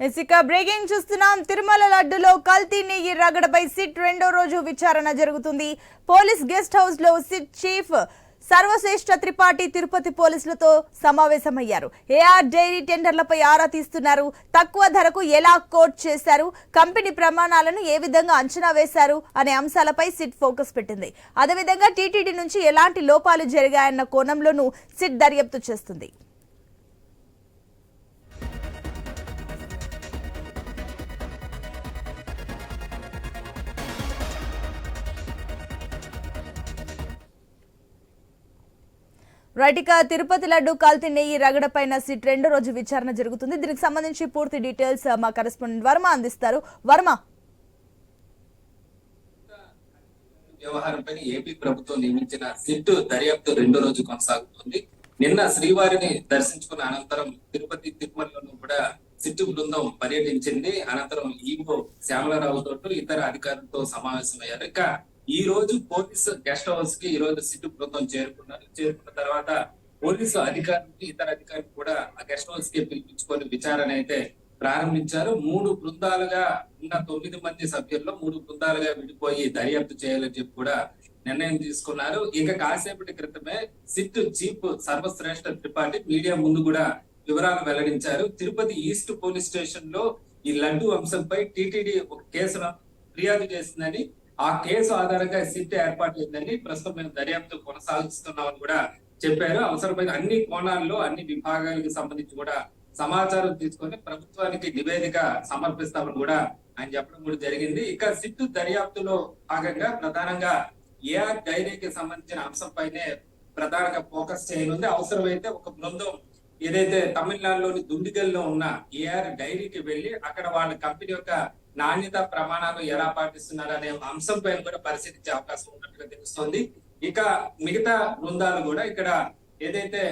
ఇక బ్రేకింగ్ చూస్తున్నాం. తిరుమల లడ్డులో కల్తీ నెయ్యి రగడపై సిట్ రెండో రోజు విచారణ జరుగుతుంది. పోలీస్ గెస్ట్ హౌస్లో సిట్ చీఫ్ సర్వశ్రేష్ఠ త్రిపాఠి తిరుపతి పోలీసులతో సమావేశమయ్యారు. ఏఆర్ డైరీ టెండర్లపై ఆరా తీస్తున్నారు. తక్కువ ధరకు ఎలా కోట్ చేశారు? కంపెనీ ప్రమాణాలను ఏ విధంగా అంచనా వేశారు? అనే అంశాలపై సిట్ ఫోకస్ పెట్టింది. అదేవిధంగా టీటీడీ నుంచి ఎలాంటి లోపాలు జరిగాయన్న కోణంలోనూ సిట్ దర్యాప్తు చేస్తుంది. రైటిక తిరుపతి లడ్డు కాల్తీ నెయ్యి రగడ పైన సిట్ రెండో రోజు విచారణ జరుగుతుంది. దీనికి సంబంధించి పూర్తి డీటెయిల్స్ మా కరెస్పాండెంట్ వర్మ అందిస్తారు. వర్మ. వ్యవహారంపై ఏపీ ప్రభుత్వం నియమించిన సిట్ దర్యాప్తు రెండో రోజు కొనసాగుతుంది. నిన్న శ్రీవారిని దర్శించుకున్న అనంతరం తిరుపతి తిరుమలలో కూడా సిట్ బృందం పర్యటించింది. అనంతరం ఈవో శ్యామలరావు తోటి ఇతర అధికారులతో సమావేశమయ్యారు. ఇక ఈ రోజు పోలీసు గెస్ట్ హౌస్కి ఈ రోజు సిట్టు బృందం చేరుకున్నారు. చేరుకున్న తర్వాత పోలీసు అధికారికి ఇతర అధికారులు కూడా ఆ గెస్ట్ హౌస్కి పిలిపించుకొని విచారణ అయితే ప్రారంభించారు. మూడు బృందాలుగా ఉన్న తొమ్మిది మంది సభ్యుల్లో మూడు బృందాలుగా విడిపోయి దర్యాప్తు చేయాలని చెప్పి కూడా నిర్ణయం తీసుకున్నారు. ఇక కాసేపటి క్రితమే SIT chief Sarvashreshtha Tripathi media ముందు కూడా వివరాలు వెల్లడించారు. తిరుపతి ఈస్ట్ పోలీస్ స్టేషన్లో ఈ లడ్డు అంశంపై టీటీడీ ఒక కేసును ఫిర్యాదు చేసిందని ఆ కేసు ఆధారంగా సిట్ ఏర్పాటు అయిందని ప్రస్తుతం మేము దర్యాప్తు కొనసాగిస్తున్నామని కూడా చెప్పారు. అవసరమైన అన్ని కోణాల్లో అన్ని విభాగాలకు సంబంధించి కూడా సమాచారం తీసుకొని ప్రభుత్వానికి నివేదిక సమర్పిస్తామని కూడా ఆయన చెప్పడం కూడా జరిగింది. ఇక సిట్టు దర్యాప్తులో భాగంగా ప్రధానంగా ఏఆర్ డైరీకి సంబంధించిన అంశంపైనే ప్రధానంగా ఫోకస్ చేయనుంది. అవసరమైతే ఒక బృందం ఏదైతే తమిళనాడులోని దుండిగల్లో ఉన్న ఏఆర్ డైరీకి వెళ్ళి అక్కడ వాళ్ళ కంపెనీ యొక్క నాణ్యత ప్రమాణాలు ఎలా పాటిస్తున్నారు అనే అంశం పైన కూడా పరిశీలించే అవకాశం ఉన్నట్టుగా తెలుస్తోంది. ఇక మిగతా బృందాలు కూడా ఇక్కడ ఏదైతే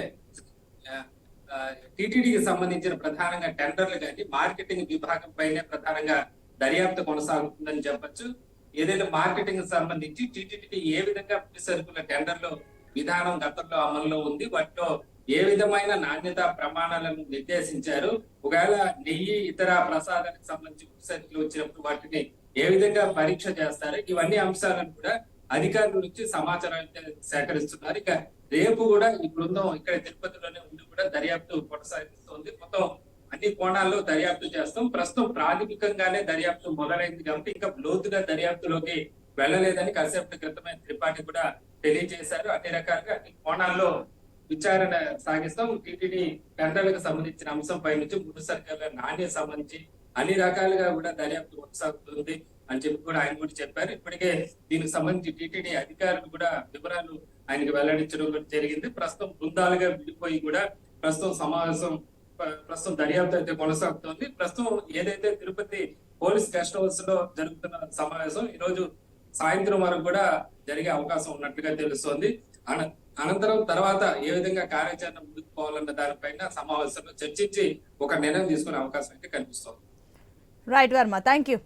టిటిడికి సంబంధించిన ప్రధానంగా టెండర్లు కానీ మార్కెటింగ్ విభాగం పైనే ప్రధానంగా దర్యాప్తు కొనసాగుతుందని చెప్పొచ్చు. ఏదైతే మార్కెటింగ్ సంబంధించి టిటిడికి ఏ విధంగా సరుకుల టెండర్లు విధానం గతంలో అమల్లో ఉంది వాటిలో ఏ విధమైన నాణ్యత ప్రమాణాలను నిర్దేశించారు? ఒకవేళ నెయ్యి ఇతర ప్రసాదానికి సంబంధించి ముడి వచ్చినప్పుడు వాటిని ఏ విధంగా పరీక్ష చేస్తారు? ఇవన్నీ అంశాలను కూడా అధికారుల నుంచి సమాచారం సేకరిస్తున్నారు. ఇక రేపు కూడా ఈ బృందం ఇక్కడ తిరుపతిలోనే ఉండి కూడా దర్యాప్తు కొనసాగిస్తుంది. మొత్తం అన్ని కోణాల్లో దర్యాప్తు చేస్తాం. ప్రస్తుతం ప్రాథమికంగానే దర్యాప్తు మొదలైంది కాబట్టి ఇంకా లోతుగా దర్యాప్తులోకి వెళ్ళలేదని కాసేపటి క్రితమే త్రిపాఠి కూడా తెలియజేశారు. అన్ని రకాలుగా అన్ని కోణాల్లో విచారణ సాగిస్తాం. టీటీడీ టెండర్లకు సంబంధించిన అంశం పై నుంచి ముందు సర్కార్ల నాణ్యత సంబంధించి అన్ని రకాలుగా కూడా దర్యాప్తు కొనసాగుతుంది అని చెప్పి కూడా ఆయన కూడా చెప్పారు. ఇప్పటికే దీనికి సంబంధించి టీటీడీ అధికారులు కూడా వివరాలు ఆయనకి వెల్లడించడం జరిగింది. ప్రస్తుతం బృందాలుగా విడిపోయి కూడా ప్రస్తుతం సమావేశం ప్రస్తుతం దర్యాప్తు అయితే కొనసాగుతోంది. ప్రస్తుతం ఏదైతే తిరుపతి పోలీస్ గెస్ట్ హౌస్లో జరుగుతున్న సమావేశం ఈ రోజు సాయంత్రం వరకు కూడా జరిగే అవకాశం ఉన్నట్టుగా తెలుస్తోంది. అనంతరం తర్వాత ఏ విధంగా కార్యాచరణ ముందుకు పోవాలన్న దానిపైన సమావేశంలో చర్చించి ఒక నిర్ణయం తీసుకునే అవకాశం అయితే కనిపిస్తోంది. Right Varma thank you